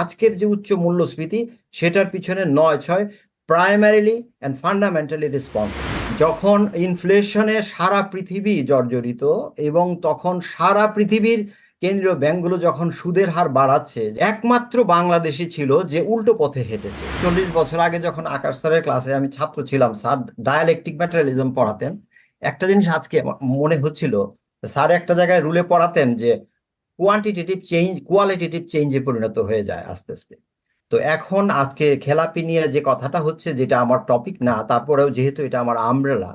আজকের যে উচ্চ মূল্যস্ফীতি, সেটার পিছনে নয় ছয় প্রাইমারিলি অ্যান্ড ফান্ডামেন্টালি রেসপন্সিবল যখন ইনফ্লেশনে সারা পৃথিবী জর্জরিত এবং তখন সারা পৃথিবীর কেন্দ্রীয় ব্যাংকগুলো যখন সুদের হার বাড়াচ্ছে, একমাত্র বাংলাদেশি ছিল যে উল্টো পথে হেঁটেছে। চল্লিশ বছর আগে যখন আকাশ স্যারের ক্লাসে আমি ছাত্র ছিলাম, স্যার ডায়ালেকটিক ম্যাটেরিয়ালিজম পড়াতেন। একটা জিনিস আজকে মনে হচ্ছিল, স্যার একটা জায়গায় রুলে পড়াতেন যে কোয়ান্টিটেটিভ চেঞ্জ কোয়ালিটেটিভ চেঞ্জে পরিণত হয়ে যায় আস্তে আস্তে। তো এখন আজকে খেলাপি নিয়ে যে কথাটা হচ্ছে, যেটা আমার টপিক না, তারপরেও যেহেতু এটা আমার আমব্রেলা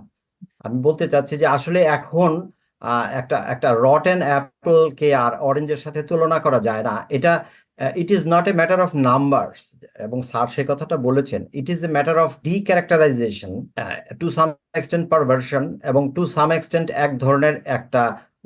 আমি বলতে চাচ্ছি যে আসলে এখন একটা একটা রটেন অ্যাপলকে আর অরেঞ্জের সাথে তুলনা করা যায় না। এটা it is not a matter of numbers এবং স্যার সে কথাটা বলেছেন it is a matter of decharacterization to some extent perversion এবং টু সাম এক্সটেন্ট এক ধরনের একটা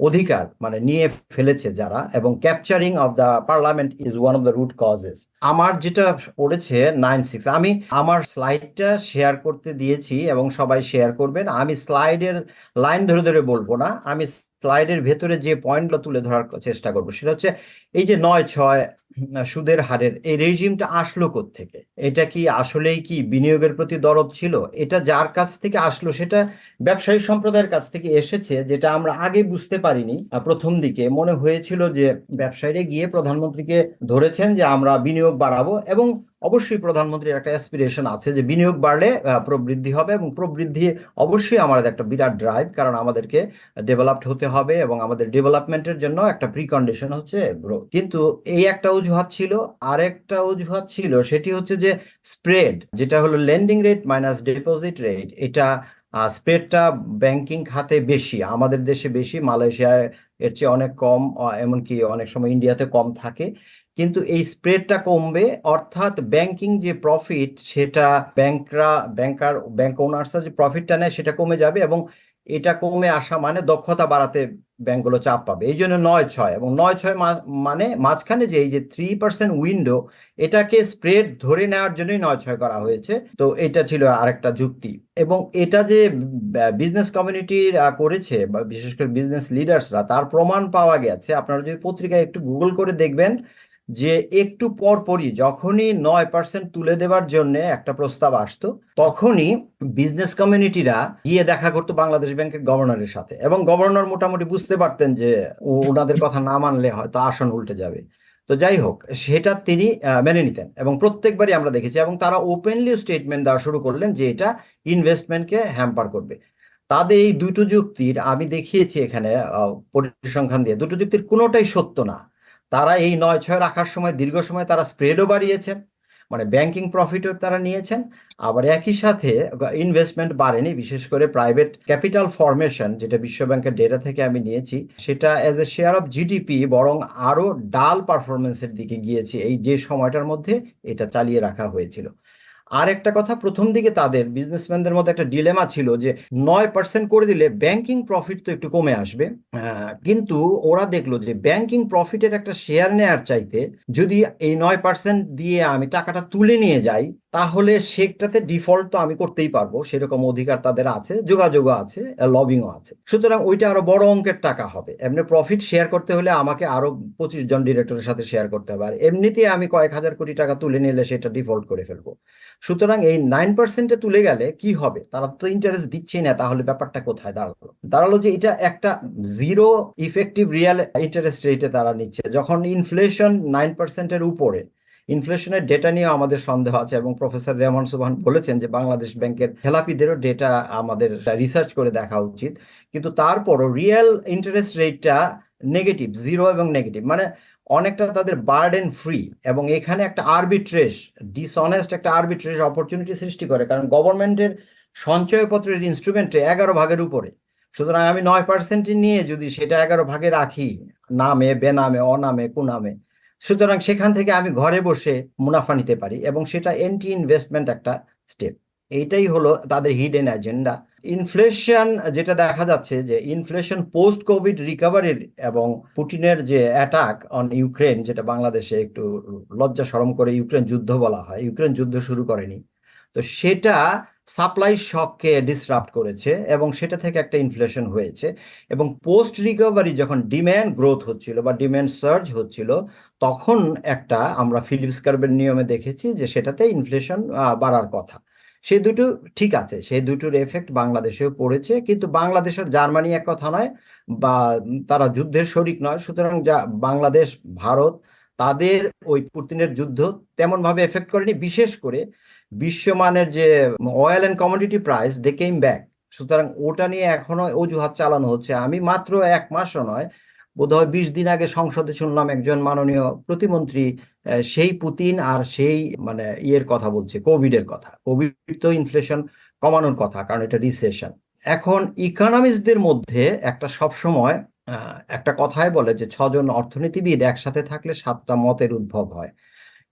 অধিকার মানে নিয়ে ফেলেছে যারা এবং capturing of the parliament is one of the root causes আমার যেটা পড়েছে নাইন সিক্স আমি আমার স্লাইডটা শেয়ার করতে দিয়েছি এবং সবাই শেয়ার করবেন। আমি স্লাইডের লাইন ধরে ধরে বলব না, আমি স্লাইডের ভেতরে যে পয়েন্টগুলো তুলে ধরার চেষ্টা করব, সেটা হচ্ছে এই যে নয়, ছয় সুদের হারের। এই রেজিমটা আসলো থেকে এটা কি আসলেই কি বিনিয়োগের প্রতি দরদ ছিল? এটা যার কাছ থেকে আসলো সেটা ব্যবসায়ী সম্প্রদায়ের কাছ থেকে এসেছে, যেটা আমরা আগে বুঝতে পারিনি। প্রথম দিকে মনে হয়েছিল যে ব্যবসায়ীরা গিয়ে প্রধানমন্ত্রীকে ধরেছেন যে আমরা বিনিয়োগ বাড়াবো এবং অবশ্যই প্রধানমন্ত্রীর একটা অ্যাসপিরেশন আছে যে বিনিয়োগ বাড়লে প্রবৃদ্ধি হবে এবং প্রবৃদ্ধি অবশ্যই আমাদের একটা বিরাট ড্রাইভ কারণ আমাদেরকে ডেভেলপড হতে হবে এবং আমাদের ডেভেলপমেন্টের জন্য একটা প্রিকন্ডিশন হচ্ছে গ্রোথ কিন্তু এই একটা অজুহাত ছিল, আরেকটা অজুহাত ছিল, সেটি হচ্ছে যে স্প্রেড যেটা হলো lending rate minus deposit rate এটা স্প্রেডটা ব্যাংকিং খাতে বেশি, আমাদের দেশে বেশি, মালয়েশিয়ায় এর চেয়ে অনেক কম এমনকি অনেক সময় ইন্ডিয়াতে কম থাকে। কিন্তু এই স্প্রেডটা কমবে, অর্থাৎ ব্যাংকিং যে প্রফিট সেটা ব্যাংকরা ব্যাংকার ব্যাংক ওনার্সরা যে প্রফিটটা নেয়, সেটা কমে যাবে এবং এটা কমে আসা মানে দক্ষতা বাড়াতে ব্যাংকগুলো চাপ পাবে। এই জন্য নয় ছয় এবং নয় ছয় মানে মাঝখানে যে এই যে থ্রি পার্সেন্ট উইন্ডো এটাকে স্প্রেড ধরে নেওয়ার জন্যই নয় ছয় করা হয়েছে। তো এটা ছিল আরেকটা যুক্তি। এবং এটা যে বিজনেস কমিউনিটি করেছে বা বিশেষ করে বিজনেস লিডার্সরা তার প্রমাণ পাওয়া গেছে। আপনারা যদি পত্রিকায় একটু গুগল করে দেখবেন যে একটু পর পরই, যখনই নয় পার্সেন্ট তুলে দেওয়ার জন্য একটা প্রস্তাব আসতো, তখনই বিজনেস কমিউনিটিরা গিয়ে দেখা করতো বাংলাদেশ ব্যাংকের গভর্নরের সাথে। এবং গভর্নর মোটামুটি বুঝতে পারতেন যে ওনাদের কথা না মানলে হয়তো আসন উল্টে যাবে। তো যাই হোক, সেটা তিনি মেনে নিতেন এবং প্রত্যেকবারই আমরা দেখেছি এবং তারা ওপেনলি স্টেটমেন্ট দেওয়া শুরু করলেন যে এটা ইনভেস্টমেন্টকে হ্যাম্পার করবে। তাদের এই দুটো যুক্তির আমি দেখিয়েছি এখানে পরিসংখ্যান দিয়ে। দুটো যুক্তির কোনোটাই সত্য না। তারা এই নয় ছয় রাখার সময়, দীর্ঘ সময় তারা স্প্রেডও বাড়িয়েছেন মানে ব্যাংকিং প্রফিটও তারা নিয়েছেন। আবার একই সাথে ইনভেস্টমেন্ট বাড়েনি, বিশেষ করে প্রাইভেট ক্যাপিটাল ফরমেশন যেটা বিশ্ব ব্যাংকের ডেটা থেকে আমি নিয়েছি, সেটা as a share of GDP বরং আরও ডাল পারফরমেন্সের দিকে গিয়েছে, এই যে সময়টার মধ্যে এটা চালিয়ে রাখা হয়েছিল। আর একটা কথা, প্রথম দিকে তাদের বিজনেসম্যানদের মধ্যে একটা ডিলেমা ছিল যে নয় পার্সেন্ট করে দিলে ব্যাংকিং প্রফিট তো একটু কমে আসবে। কিন্তু ওরা দেখল যে ব্যাংকিং প্রফিটের একটা শেয়ার নেয়ার চাইতে যদি এই নয় পার্সেন্ট দিয়ে আমি টাকাটা তুলে নিয়ে যাই, তাহলে সেটাতে ডিফল্ট তো আমি করতেই পারব। সেরকম অধিকার তাদের আছে, যোগাযোগও আছে লবিংও আছে। সুতরাং ওইটা আরও বড় অঙ্কের টাকা হবে। এমনি প্রফিট শেয়ার করতে হলে আমাকে আরও পঁচিশ জন ডিরেক্টরের সাথে শেয়ার করতে হবে। আর এমনিতে আমি কয়েক হাজার কোটি টাকা তুলে নিলে সেটা ডিফল্ট করে ফেলব। সুতরাং এই নাইন পার্সেন্টে তুলে গেলে কি হবে? তারা তো ইন্টারেস্ট দিচ্ছেই না, তাহলে ব্যাপারটা কোথায় দাঁড়াল? দাঁড়াল যে এটা একটা জিরো ইফেক্টিভ রিয়াল ইন্টারেস্ট রেটে তারা নিচ্ছে। যখন ইনফ্লেশন নাইন পার্সেন্টের উপরে ইনফ্লেশনের ডেটা নিয়ে আমাদের সন্দেহ আছে এবং প্রফেসর রেহমান সুবহান বলেছেন যে বাংলাদেশ ব্যাংকের খেলাপিদেরও ডেটা আমাদের রিসার্চ করে দেখা উচিত। কিন্তু তারপরও রিয়েল ইন্টারেস্ট রেটটা নেগেটিভ জিরো এবং নেগেটিভ মানে অনেকটা তাদের বার্ডেন ফ্রি এবং এখানে একটা আরবিট্রেস ডিসঅনেস্ট একটা আরবিট্রেস অপরচুনিটি সৃষ্টি করে। কারণ গভর্নমেন্টের সঞ্চয়পত্রের ইনস্ট্রুমেন্টে এগারো ভাগের উপরে। সুতরাং আমি নয় পার্সেন্ট নিয়ে যদি সেটা এগারো ভাগে রাখি, নামে, বেনামে, অনামে, কুনামে, সুতরাং সেখান থেকে আমি ঘরে বসে মুনাফা নিতে পারি এবং সেটা এন্টি ইনভেস্টমেন্ট একটা স্টেপ এইটাই হলো তাদের হিডেন এজেন্ডা ইনফ্লেশন যেটা দেখা যাচ্ছে যে ইনফ্লেশন পোস্ট কোভিড রিকভারির এবং পুটিনের যে অ্যাটাক অন ইউক্রেন যেটা বাংলাদেশে একটু লজ্জা শরম করে ইউক্রেন যুদ্ধ বলা হয় ইউক্রেন যুদ্ধ শুরু করেনি। তো সেটা সাপ্লাই শককে ডিসরাপ্ট করেছে এবং সেটা থেকে একটা ইনফ্লেশন হয়েছে এবং পোস্ট রিকভারি যখন ডিম্যান্ড গ্রোথ হচ্ছিল বা ডিম্যান্ড সার্জ হচ্ছিল, তখন একটা আমরা ফিলিপস কার্ভের নিয়মে দেখেছি যে সেটাতে ইনফ্লেশন বাড়ার কথা। সে দুটো ঠিক আছে, সে দুটোর এফেক্ট বাংলাদেশেও পড়েছে, কিন্তু বাংলাদেশের জার্মানি এক কথা নয়, বা তারা যুদ্ধের শরিক নয়, সুতরাং যা বাংলাদেশ, ভারত তাদের ওই পুতিনের যুদ্ধ তেমন ভাবে এফেক্ট করেনি, বিশেষ করে বিশ্বমানের যে oil and commodity price they came back সুতরাং ওটা নিয়ে এখনও অজুহাত চালানো হচ্ছে। আমি মাত্র এক মাসও নয় বোধহয় বিশ দিন আগে সংসদে শুনলাম একজন মাননীয় প্রতিমন্ত্রী সেই পুতিন আর সেই মানে ইয়ের কথা বলছে কোভিড এর কথা। কোভিড তো ইনফ্লেশন কমানোর কথা, কারণ এটা রিসেশন এখন ইকোনমিস্টদের মধ্যে একটা সবসময় একটা কথাই বলে যে ছজন অর্থনীতিবিদ একসাথে থাকলে সাতটা মতের উদ্ভব হয়।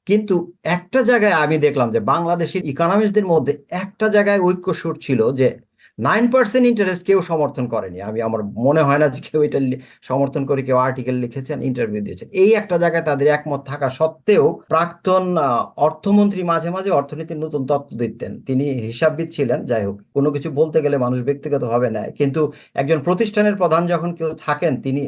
কিন্তু একটা জায়গায় আমি দেখলাম যে বাংলাদেশের ইকোনমিস্টদের মধ্যে একটা জায়গায় ঐক্য সুর ছিল যে নাইন পার্সেন্ট ইন্টারেস্ট কেউ সমর্থন করেনি। আমি, আমার মনে হয় না যে কেউ এটা সমর্থন করে কেউ আর্টিকেল লিখেছেন ইন্টারভিউ দিয়েছেন। এই একটা জায়গায় তাদের একমত থাকা সত্ত্বেও প্রাক্তন অর্থমন্ত্রী মাঝে মাঝে অর্থনীতির নতুন তত্ত্ব দিতেন। তিনি হিসাববিদ ছিলেন, যাই হোক, কোনো কিছু বলতে গেলে মানুষ ব্যক্তিগতভাবে নেয়। কিন্তু একজন প্রতিষ্ঠানের প্রধান যখন কেউ থাকেন, তিনি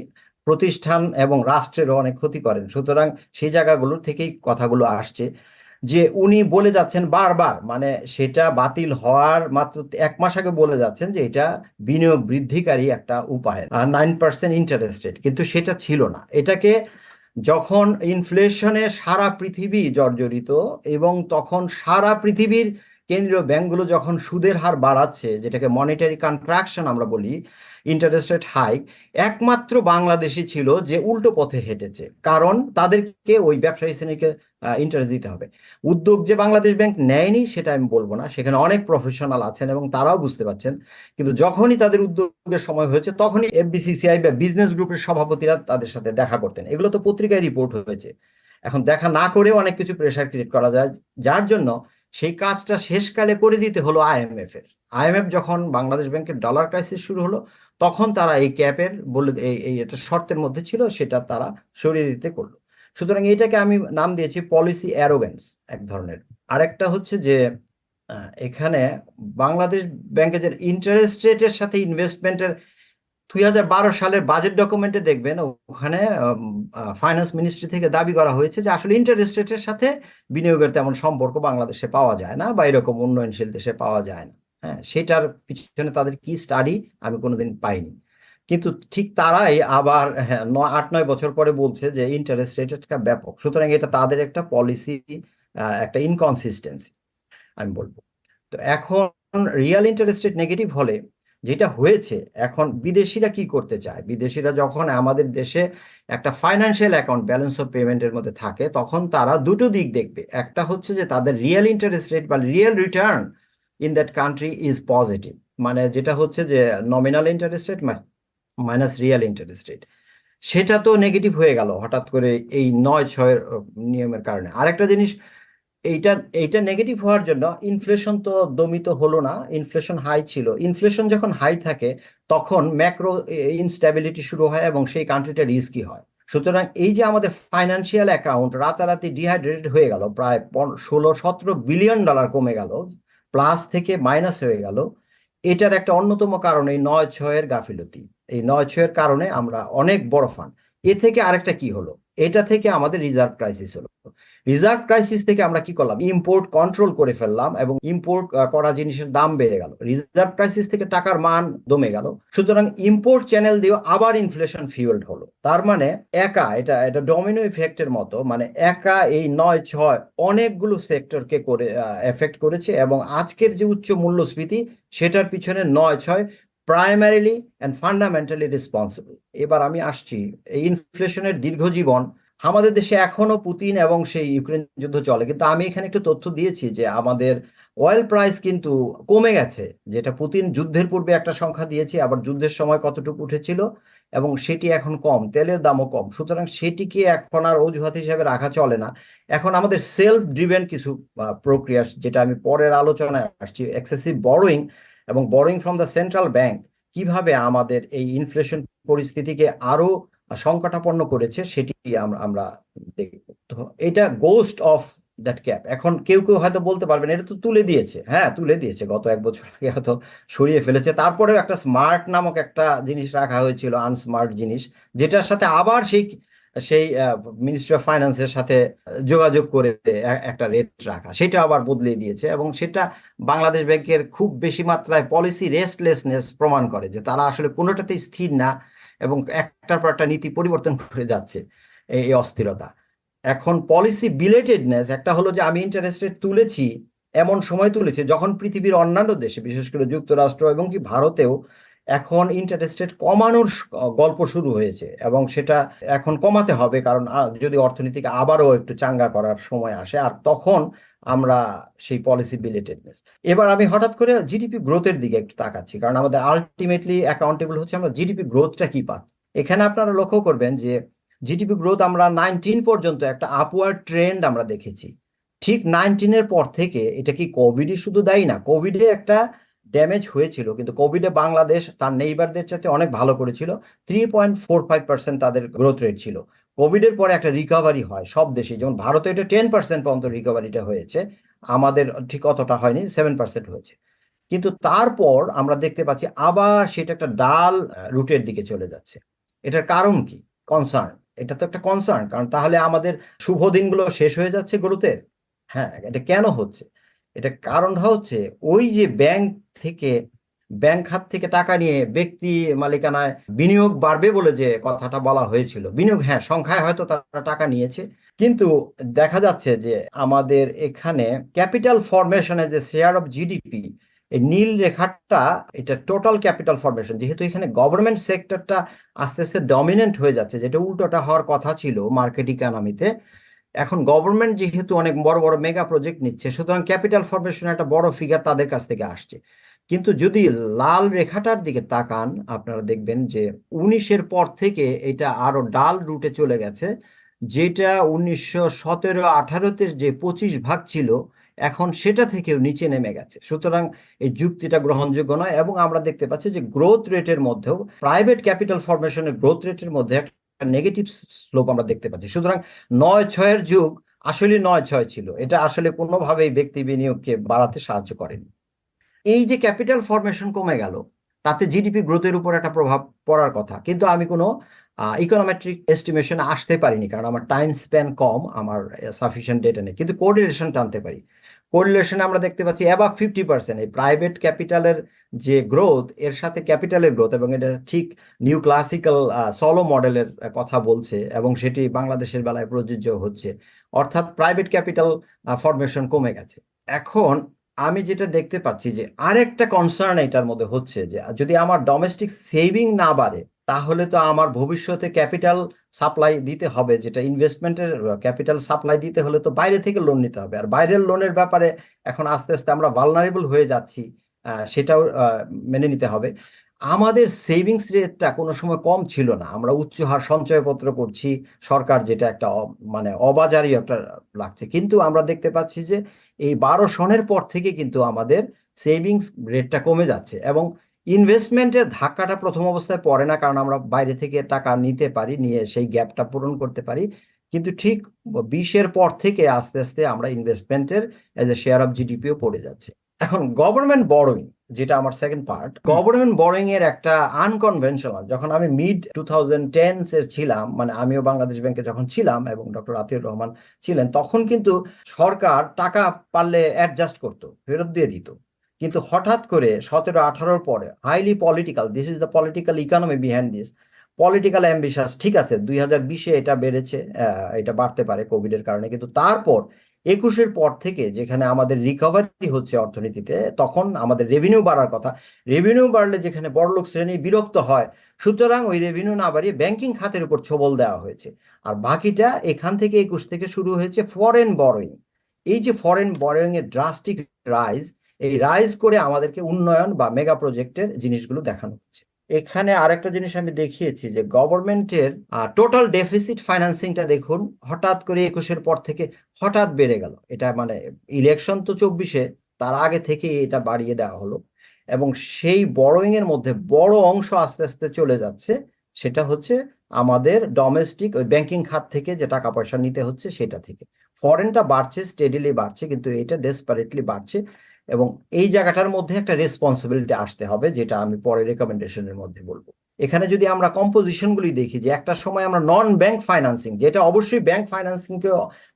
প্রতিষ্ঠান এবং রাষ্ট্রেরও অনেক ক্ষতি করেন। সুতরাং সেই জায়গাগুলোর থেকেই কথাগুলো আসছে। যে উনি বলে যাচ্ছেন বারবার মানে সেটা বাতিল হওয়ার মাত্র এক মাস আগে বলে যাচ্ছেন যে এটা বিনিয়োগ বৃদ্ধিকারী একটা উপায়। আর নাইন পার্সেন্ট ইন্টারেস্ট রেট কিন্তু সেটা ছিল না। এটাকে যখন ইনফ্লেশনে সারা পৃথিবী জর্জরিত এবং তখন সারা পৃথিবীর কেন্দ্রীয় ব্যাংকগুলো যখন সুদের হার বাড়াচ্ছে, যেটাকে মনিটারি কন্ট্রাকশন আমরা বলি ইন্টারেস্ট রেট হাই একমাত্র বাংলাদেশই ছিল যে উল্টো পথে হেঁটেছে। কারণ তাদেরকে ওই ব্যবসায়ী শ্রেণীকে ইন্টারেস্ট দিতে হবে। উদ্যোগ যে বাংলাদেশ ব্যাংক নেয়নি সেটা আমি বলব না। সেখানে অনেক প্রফেশনাল আছেন এবং তারাও বুঝতে পারছেন। কিন্তু যখনই তাদের উদ্যোগের সময় হয়েছে, তখনই এফবিসিসিআই বা বিজনেস গ্রুপের সভাপতিরা তাদের সাথে দেখা করতেন। এগুলো তো পত্রিকায় রিপোর্ট হয়েছে। এখন দেখা না করেও অনেক কিছু প্রেশার ক্রিয়েট করা যায়। যার জন্য সেই কাজটা শেষকালে করে দিতে হলো আইএমএফ এর আইএমএফ যখন বাংলাদেশ ব্যাংকের ডলার ক্রাইসিস শুরু হলো তখন তারা এই ক্যাপের বলে এই এটা শর্তের মধ্যে ছিল, সেটা তারা সরিয়ে দিতে করল। সুতরাং এটাকে আমি নাম দিয়েছি পলিসি অ্যারোগেন্স এক ধরনের। আরেকটা হচ্ছে যে এখানে বাংলাদেশ ব্যাংকের যে ইন্টারেস্ট রেটের সাথে ইনভেস্টমেন্টের দুই হাজার বারো সালের বাজেট ডকুমেন্টে দেখবেন, ওখানে ফাইন্যান্স মিনিস্ট্রি থেকে দাবি করা হয়েছে যে আসলে ইন্টারেস্ট রেটের সাথে বিনিয়োগের তেমন সম্পর্ক বাংলাদেশে পাওয়া যায় না বা এরকম উন্নয়নশীল দেশে পাওয়া যায় না। হ্যাঁ সেটার পিছনে তাদের কি স্টাডি আমি কোনোদিন পাইনি। কিন্তু ঠিক তারাই আবার হ্যাঁ নয় আট, নয় বছর পরে বলছে যে ইন্টারেস্ট রেট একটা ব্যাপক। সুতরাং এটা তাদের একটা পলিসি একটা ইনকনসিস্টেন্সি আমি বলব। তো এখন রিয়েল ইন্টারেস্ট রেট নেগেটিভ হলে যেটা হয়েছে, এখন বিদেশিরা কি করতে চায়? বিদেশিরা যখন আমাদের দেশে একটা ফাইন্যান্সিয়াল অ্যাকাউন্ট ব্যালেন্স অফ পেমেন্টের মধ্যে থাকে, তখন তারা দুটো দিক দেখবে। একটা হচ্ছে যে তাদের রিয়েল ইন্টারেস্ট রেট বা real return in that country is positive মানে যেটা হচ্ছে যে nominal interest rate minus real interest rate সেটা তো নেগেটিভ হয়ে গেল হঠাৎ করে এই নয় ছয়ের নিয়মের কারণে। আরেকটা জিনিস, এইটা এইটা নেগেটিভ হওয়ার জন্য ইনফ্লেশন তো দমিত হলো না ইনফ্লেশন হাই ছিল। ইনফ্লেশন যখন হাই থাকে, তখন ম্যাক্রো ইনস্ট্যাবিলিটি শুরু হয় এবং সেই কান্ট্রিটা রিস্কি হয়। সুতরাং এই যে আমাদের ফাইন্যান্সিয়াল অ্যাকাউন্ট রাতারাতি ডিহাইড্রেটেড হয়ে গেল, প্রায় ষোলো, সতেরো বিলিয়ন ডলার কমে গেল প্লাস থেকে মাইনাস হয়ে গেল। এটার একটা অন্যতম কারণ এই নয় ছয়ের গাফিলতি। এই নয় ছয়ের কারণে আমরা অনেক বড় ফান এ থেকে আরেকটা কি হলো? এটা থেকে আমাদের রিজার্ভ ক্রাইসিস হলো। রিজার্ভ ক্রাইসিস থেকে আমরা কি করলাম? ইম্পোর্ট কন্ট্রোল করে ফেললাম এবং ইম্পোর্ট করা জিনিসের দাম বেড়ে গেল। রিজার্ভ ক্রাইসিস থেকে টাকার মান দমে গেল। সুতরাং ইম্পোর্ট চ্যানেল দিয়েও আবার ইনফ্লেশন ফিউলড হলো। তার মানে একা, এটা এটা ডমিনো ইফেক্টের মতো মানে একা এই নয়, ছয় অনেকগুলো সেক্টরকে করে এফেক্ট করেছে এবং আজকের যে উচ্চ মূল্যস্ফীতি, সেটার পিছনে নয়, ছয় প্রাইমারিলি অ্যান্ড ফান্ডামেন্টালি রেসপন্সিবল এবার আমি আসছি, এই ইনফ্লেশনের দীর্ঘ জীবন আমাদের দেশে এখনও পুতিন এবং সেই ইউক্রেন যুদ্ধ চলে। কিন্তু আমি এখানে একটু তথ্য দিয়েছি যে আমাদের অয়েল প্রাইস কিন্তু কমে গেছে, যেটা পুতিন যুদ্ধের পূর্বে একটা সংখ্যা দিয়েছি, আবার যুদ্ধের সময় কতটুকু উঠেছিল এবং সেটি এখন কম, তেলের দামও কম। সুতরাং সেটিকে এখন আর অজুহাত হিসেবে রাখা চলে না। এখন আমাদের সেলফ ড্রিভেন কিছু প্রক্রিয়া, যেটা আমি পরের আলোচনায় আসছি এক্সেসিভ বড়োয়িং এবং borrowing from the central bank কীভাবে আমাদের এই ইনফ্লেশন পরিস্থিতিকে আরও সংকটাপন্ন করেছে সেটি আমরা আমরা দেখব। তো এটা গোস্ট অফ দ্যাট ক্যাপ এখন কেউ কেউ হয়তো বলতে পারবেন, এটা তো তুলে দিয়েছে। হ্যাঁ তুলে দিয়েছে। গত এক বছর আগে হয়তো সরিয়ে ফেলেছে। তারপরেও একটা স্মার্ট নামক একটা জিনিস রাখা হয়েছিল আনস্মার্ট জিনিস, যেটার সাথে আবার সেই সেই মিনিস্ট্রি অফ ফাইন্যান্সের সাথে যোগাযোগ করে একটা রেট রাখা। সেটা আবার বদলে দিয়েছে এবং সেটা বাংলাদেশ ব্যাংকের খুব বেশি মাত্রায় পলিসি রেস্টলেসনেস প্রমাণ করে যে তারা আসলে কোনোটাতেই স্থির না এবং একটার পর একটা নীতি পরিবর্তন করে যাচ্ছে এই অস্থিরতা। এখন পলিসি বিলেটেডনেস একটা হলো যে আমি ইন্টারেস্ট রেট তুলেছি, এমন সময় তুলেছে যখন পৃথিবীর অন্যান্য দেশে, বিশেষ করে যুক্তরাষ্ট্র এবং কি ভারতেও এখন ইন্টারেস্ট রেট কমানোর গল্প শুরু হয়েছে এবং সেটা এখন কমাতে হবে কারণ যদি অর্থনীতিকে আবারও একটু চাঙ্গা করার সময় আসে আর তখন আমরা সেই পলিসি বিলেটেডনেস এবার আমি হঠাৎ করে জিডিপি গ্রোথের দিকে একটু তাকাচ্ছি কারণ আমাদের আলটিমেটলি অ্যাকাউন্টেবল হচ্ছে আমরা জিডিপি গ্রোথটা কি পাচ্ছি। এখানে আপনারা লক্ষ্য করবেন যে জিডিপি গ্রোথ আমরা নাইনটিন পর্যন্ত একটা আপওয়ার্ড ট্রেন্ড আমরা দেখেছি। ঠিক নাইনটিনের পর থেকে এটা কি কোভিডই শুধু দায়ী না কোভিডে একটা ড্যামেজ হয়েছিল, কিন্তু কোভিডে বাংলাদেশ তার নেইবারদের চাইতে অনেক ভালো করেছিল। Three point four five percent তাদের গ্রোথ রেট ছিল। কোভিডের পরে একটা রিকভারি হয় সব দেশে যেমন ভারতে এটা টেন পার্সেন্ট পর্যন্ত রিকভারিটা হয়েছে। আমাদের ঠিক অতটা হয়নি সেভেন পার্সেন্ট হয়েছে। কিন্তু তারপর আমরা দেখতে পাচ্ছি আবার সেটা একটা ডাল রুটের দিকে চলে যাচ্ছে। এটার কারণ কি? কনসার্ন এটা তো একটা কনসার্ন কারণ তাহলে আমাদের শুভ দিনগুলো শেষ হয়ে যাচ্ছে গ্রোথের হ্যাঁ এটা কেন হচ্ছে? এটা কারণটা হচ্ছে ওই যে ব্যাংক থেকে ব্যাংক খাত থেকে টাকা নিয়ে ব্যক্তি মালিকানায় বিনিয়োগ বাড়বে বলে যে কথাটা বলা হয়েছিল। বিনিয়োগ হ্যাঁ সংখ্যায় হয়তো তারা টাকা নিয়েছে। কিন্তু দেখা যাচ্ছে যে আমাদের এখানে ক্যাপিটাল ফরমেশনে যে শেয়ার অফ জিডিপি এই নীল রেখাটা, এটা টোটাল ক্যাপিটাল ফরমেশন যেহেতু এখানে গভর্নমেন্ট সেক্টরটা আস্তে আস্তে ডমিনেন্ট হয়ে যাচ্ছে, যেটা উল্টোটা হওয়ার কথা ছিল মার্কেট ইকোনমিতে এখন গভর্নমেন্ট যেহেতু অনেক বড় বড় মেগা প্রজেক্ট নিচ্ছে, সুতরাং ক্যাপিটাল ফরমেশন একটা বড় ফিগার তাদের কাছ থেকে আসছে। কিন্তু যদি লাল রেখাটার দিকে তাকান, আপনারা দেখবেন যে উনিশের পর থেকে এটা আরও ডাল রুটে চলে গেছে, যেটা উনিশশো সতেরো আঠারোতে যে পঁচিশ ভাগ ছিল, এখন সেটা থেকেও নিচে নেমে গেছে। সুতরাং এই যুক্তিটা গ্রহণযোগ্য নয় এবং আমরা দেখতে পাচ্ছি যে গ্রোথ রেটের মধ্যেও প্রাইভেট ক্যাপিটাল ফরমেশনের গ্রোথ রেটের মধ্যে একটা নেগেটিভ স্লোপ আমরা দেখতে পাচ্ছি। সুতরাং নয় ছয়ের যুগ আসলে নয় ছয় ছিল। এটা আসলে কোনোভাবেই ব্যক্তি বিনিয়োগকে বাড়াতে সাহায্য করেনি। এই যে ক্যাপিটাল ফরমেশন কমে গেল, তাতে জিডিপি গ্রোথের উপর একটা প্রভাব পড়ার কথা। কিন্তু আমি কোনো ইকোনমেট্রিক এস্টিমেশন আসতে পারিনি, কারণ আমার টাইম স্প্যান কম, আমার সাফিসিয়েন্ট ডেটা নেই। কিন্তু কোরিলেশন টানতে পারি। কোরিলেশনে আমরা দেখতে পাচ্ছি অ্যাবাভ ফিফটি পার্সেন্ট এই প্রাইভেট ক্যাপিটালের যে গ্রোথ এর সাথে ক্যাপিটালের গ্রোথ এবং এটা ঠিক নিউ ক্লাসিক্যাল সলো মডেলের কথা বলছে এবং সেটি বাংলাদেশের বেলায় প্রযোজ্য হচ্ছে। অর্থাৎ প্রাইভেট ক্যাপিটাল ফরমেশন কমে গেছে। এখন আমি যেটা দেখতে পাচ্ছি যে আরেকটা কনসার্ন এটার মধ্যে হচ্ছে যে যদি আমার ডোমেস্টিক সেভিং না বাড়ে, তাহলে তো আমার ভবিষ্যতে ক্যাপিটাল সাপ্লাই দিতে হবে, যেটা ইনভেস্টমেন্টের ক্যাপিটাল সাপ্লাই দিতে হলে তো বাইরে থেকে লোন নিতে হবে। আর বাইরের লোনের ব্যাপারে এখন আস্তে আস্তে আমরা ভালনারেবল হয়ে যাচ্ছি সেটাও মেনে নিতে হবে। আমাদের সেভিংস রেটটা কোনো সময় কম ছিল না। আমরা উচ্চ হার সঞ্চয়পত্র করছি, সরকার যেটা একটা মানে অবাজারি একটা লাগছে কিন্তু আমরা দেখতে পাচ্ছি যে এই বারো সনের পর থেকে কিন্তু আমাদের সেভিংস রেটটা কমে যাচ্ছে এবং ইনভেস্টমেন্টের ধাক্কাটা প্রথম অবস্থায় পড়ে না কারণ আমরা বাইরে থেকে টাকা নিতে পারি নিয়ে সেই গ্যাপটা পূরণ করতে পারি। কিন্তু ঠিক বিশের পর থেকে আস্তে আস্তে আমরা ইনভেস্টমেন্টের এজ এ শেয়ার অফ জিডিপিও পড়ে যাচ্ছে। এখন গভর্নমেন্ট বড়োইং যেটা আমার সেকেন্ড পার্ট গভর্নমেন্ট বড়োইং এর একটা আনকনভেনশনাল যখন আমি মিড টু থাউজেন্ড টেন্স এর ছিলাম মানে আমিও বাংলাদেশ ব্যাংকে যখন ছিলাম এবং ডক্টর আতিউর রহমান ছিলেন তখন কিন্তু সরকার টাকা পারলে অ্যাডজাস্ট করতো ফেরত দিয়ে দিত। কিন্তু হঠাৎ করে সতেরো আঠারোর পরে highly political this is the political economy behind this political ambitious ঠিক আছে, দুই হাজার বিশে এটা বেড়েছে এটা বাড়তে পারে কোভিডের কারণে, কিন্তু তারপর একুশের পর থেকে যেখানে আমাদের রিকভারি হচ্ছে অর্থনীতিতে, তখন আমাদের রেভিনিউ বাড়ার কথা রেভিনিউ বাড়লে যেখানে বড়লোক শ্রেণি বিরক্ত হয়, সুতরাং ওই রেভিনিউ না বাড়িয়ে ব্যাংকিং খাতের উপর ছবল দেওয়া হয়েছে, আর বাকিটা এখান থেকে একুশ থেকে শুরু হয়েছে ফরেন বরোয়িং এই যে ফরেন বরোয়িং এর ড্রাস্টিক রাইজ এই রাইজ করে আমাদেরকে উন্নয়ন বা মেগা প্রজেক্টের জিনিসগুলো দেখানো হচ্ছে। এখানে আরেকটা জিনিস আমি দেখিয়েছি যে গভর্নমেন্টের টোটাল ডেফিসিট ফাইন্যান্সিংটা দেখুন, হঠাৎ করে একুশের পর থেকে হঠাৎ বেড়ে গেল। এটা মানে ইলেকশন তো চব্বিশে, তার আগে থেকে এটা বাড়িয়ে দেওয়া হলো এবং সেই বড়োইং এর মধ্যে বড় অংশ আস্তে আস্তে চলে যাচ্ছে, সেটা হচ্ছে আমাদের ডোমেস্টিক ওই ব্যাংকিং খাত থেকে যে টাকা পয়সা নিতে হচ্ছে সেটা থেকে। ফরেনটা বাড়ছে স্টেডিলি বাড়ছে, কিন্তু এটা ডেসপারেটলি বাড়ছে। এবং এই জায়গাটার মধ্যে একটা রেসপন্সিবিলিটি আসতে হবে, যেটা আমি পরে রেকমেন্ডেশনের মধ্যে বলব। এখানে যদি আমরা কম্পোজিশনগুলি দেখি, যে একটা সময় আমরা নন ব্যাংক ফাইন্যান্সিং যেটা অবশ্যই ব্যাংক ফাইন্যান্সিংকে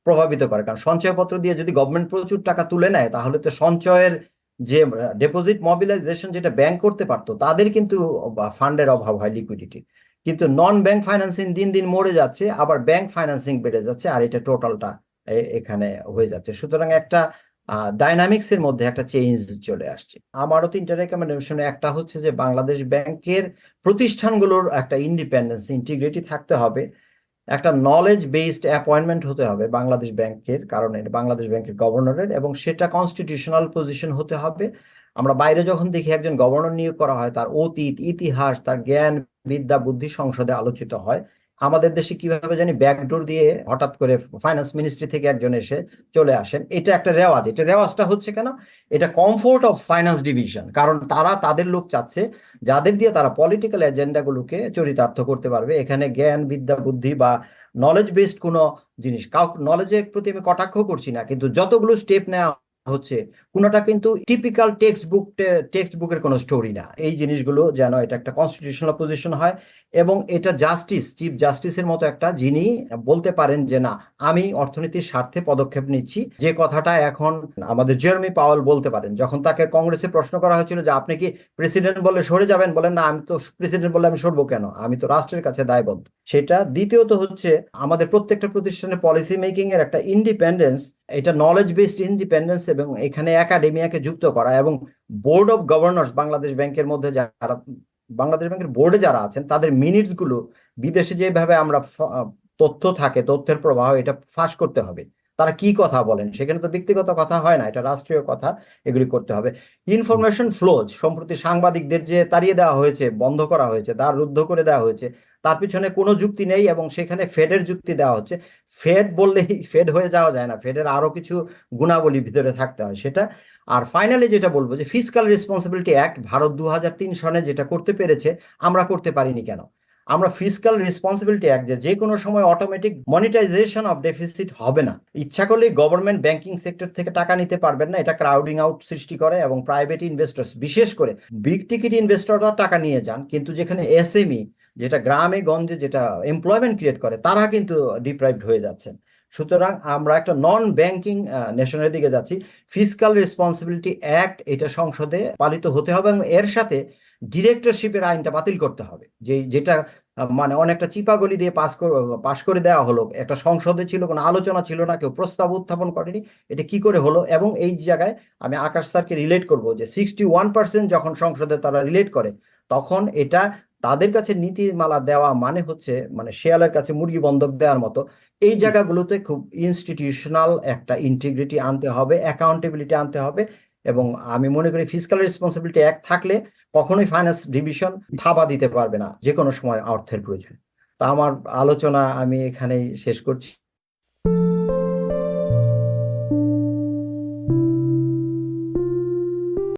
প্রভাবিত করে, কারণ সঞ্চয়পত্র দিয়ে যদি গভর্নমেন্ট প্রচুর টাকা তুলে নেয়, তাহলে তো সঞ্চয়ের যে ডিপোজিট মবিলাইজেশন যেটা ব্যাংক করতে পারতো, তাদের কিন্তু ফান্ডের অভাব হয় লিকুইডিটি কিন্তু নন ব্যাংক ফাইন্যান্সিং দিন দিন মরে যাচ্ছে, আবার ব্যাংক ফাইন্যান্সিং বেড়ে যাচ্ছে, আর এটা টোটালটা এখানে হয়ে যাচ্ছে। সুতরাং একটা ডাইনামিক্স এর মধ্যে একটা চেঞ্জ চলে আসছে। আমারও তিনটা রেকমেন্ডেশন একটা হচ্ছে যে বাংলাদেশ ব্যাংকের প্রতিষ্ঠানগুলোর একটা ইন্ডিপেন্ডেন্স ইন্টিগ্রিটি থাকতে হবে। একটা নলেজ বেসড অ্যাপয়েন্টমেন্ট হতে হবে বাংলাদেশ ব্যাংকের, কারণ বাংলাদেশ ব্যাংকের গভর্নরের, এবং সেটা কনস্টিটিউশনাল পজিশন হতে হবে। আমরা বাইরে যখন দেখি একজন গভর্নর নিয়োগ করা হয়, তার অতীত, ইতিহাস, তার জ্ঞান, বিদ্যা, বুদ্ধি সংসদে আলোচিত হয়। আমাদের দেশে কীভাবে জানি ব্যাকডোর দিয়ে হঠাৎ করে ফাইন্যান্স মিনিস্ট্রি থেকে একজন এসে চলে আসেন। এটা একটা রেওয়াজ। এটা রেওয়াজটা হচ্ছে কেন? এটা কমফোর্ট অফ ফাইন্যান্স ডিভিশন কারণ তারা তাদের লোক চাচ্ছে, যাদের দিয়ে তারা পলিটিক্যাল এজেন্ডাগুলোকে চরিতার্থ করতে পারবে। এখানে জ্ঞান, বিদ্যা, বুদ্ধি বা নলেজ বেসড কোনো জিনিস। কাউ নলেজের প্রতি আমি কটাক্ষ করছি না, কিন্তু যতগুলো স্টেপ নেওয়া হচ্ছে কোনোটা কিন্তু টিপিক্যাল টেক্সট বুক টেক্সট বুকের কোনো স্টোরি না। এই জিনিসগুলো যেন এটা একটা কনস্টিটিউশনাল পজিশন হয় এবং এটা জাস্টিস চিফ জাস্টিসের মতো একটা যিনি বলতে পারেন যে, না, আমি অর্থনীতির স্বার্থে পদক্ষেপ নিচ্ছি। যে কথাটা এখন আমাদের জেরমি পাওয়াল বলতে পারেন, যখন তাকে কংগ্রেসে প্রশ্ন করা হয়েছিল যে, আপনি কি প্রেসিডেন্ট বলে সরে যাবেন? বলেন, না, আমি তো প্রেসিডেন্ট বলে আমি সরবো কেন? আমি তো রাষ্ট্রের কাছে দায়বদ্ধ। সেটা দ্বিতীয়ত হচ্ছে আমাদের প্রত্যেকটা প্রতিষ্ঠানে পলিসি মেকিং এর একটা ইন্ডিপেন্ডেন্স এটা নলেজ বেসড ইন্ডিপেন্ডেন্স এবং এখানে একাডেমিয়াকে যুক্ত করা এবং বোর্ড অফ গভর্নর্স বাংলাদেশ ব্যাংকের মধ্যে যারা, বাংলাদেশ ব্যাংকের বোর্ডে যারা আছেন, তাদের মিনিটসগুলো বিদেশে যেভাবে আমরা তথ্য থাকে, তথ্যের প্রবাহ, এটা ফাঁস করতে হবে। তারা কি কথা বলেন? সেখানে তো ব্যক্তিগত কথা হয় না, এটা রাষ্ট্রীয় কথা, এগুলি করতে হবে। ইনফরমেশন ফ্লোজ সম্প্রতি সাংবাদিকদের যে তাড়িয়ে দেওয়া হয়েছে, বন্ধ করা হয়েছে, তার রুদ্ধ করে দেওয়া হয়েছে তার পিছনে কোনো যুক্তি নেই এবং সেখানে ফেডের যুক্তি দেওয়া হচ্ছে। ফেড বললেই ফেড হয়ে যাওয়া যায় না। ফেডের আরও কিছু গুণাবলী ভিতরে থাকতে হয় সেটা। আর ফাইনালি যেটা বলব যে ফিজিক্যাল রেসপন্সিবিলিটি অ্যাক্ট ভারত দু হাজার তিন সনে যেটা করতে পেরেছে, আমরা করতে পারিনি কেন? আমরা ফিজিক্যাল রেসপন্সিবিলিটি অ্যাক্ট যে কোনো সময় অটোমেটিক মনিটাইজেশন অফ ডেফিসিট হবে না। ইচ্ছা করলেই গভর্নমেন্ট ব্যাংকিং সেক্টর থেকে টাকা নিতে পারবেন না। এটা ক্রাউডিং আউট সৃষ্টি করে এবং প্রাইভেট ইনভেস্টর্স বিশেষ করে বিগ টিকিট ইনভেস্টররা টাকা নিয়ে যান। কিন্তু যেখানে এসএমই যেটা গ্রামে গঞ্জে যেটা এমপ্লয়মেন্ট ক্রিয়েট করে, তারা কিন্তু ডিপ্রাইভড হয়ে যাচ্ছেন সুতরাং আমরা একটা নন ব্যাংকিং নেশনের দিকে যাচ্ছি। ফিজিক্যাল রেসপন্সিবিলিটি অ্যাক্ট এটা সংসদে পালিত হতে হবে এবং এর সাথে ডিরেক্টরশিপের আইনটা বাতিল করতে হবে। যে যেটা মানে অনেকটা চিপাগলি দিয়ে পাস পাশ করে দেওয়া হলো। একটা সংসদে ছিল, কোনো আলোচনা ছিল না, কেউ প্রস্তাব উত্থাপন করেনি। এটা কি করে হলো? এবং এই জায়গায় আমি আকাশ স্যারকে রিলেট করব যে সিক্সটি ওয়ান পার্সেন্ট যখন সংসদে তারা রিলেট করে, তখন এটা তাদের কাছে নীতিমালা দেওয়া মানে হচ্ছে মানে শেয়ালের কাছে মুরগি বন্ধক দেওয়ার মতো। এই জায়গাগুলোতে খুব ইনস্টিটিউশনাল একটা ইন্টিগ্রিটি আনতে হবে অ্যাকাউন্টেবিলিটি আনতে হবে এবং আমি মনে করি ফিজিক্যাল রেসপন্সিবিলিটি এক থাকলে কখনোই ফাইন্যান্স ডিভিশন থাবা দিতে পারবে না যে কোনো সময় অর্থের প্রয়োজন। তা আমার আলোচনা আমি এখানেই শেষ করছি।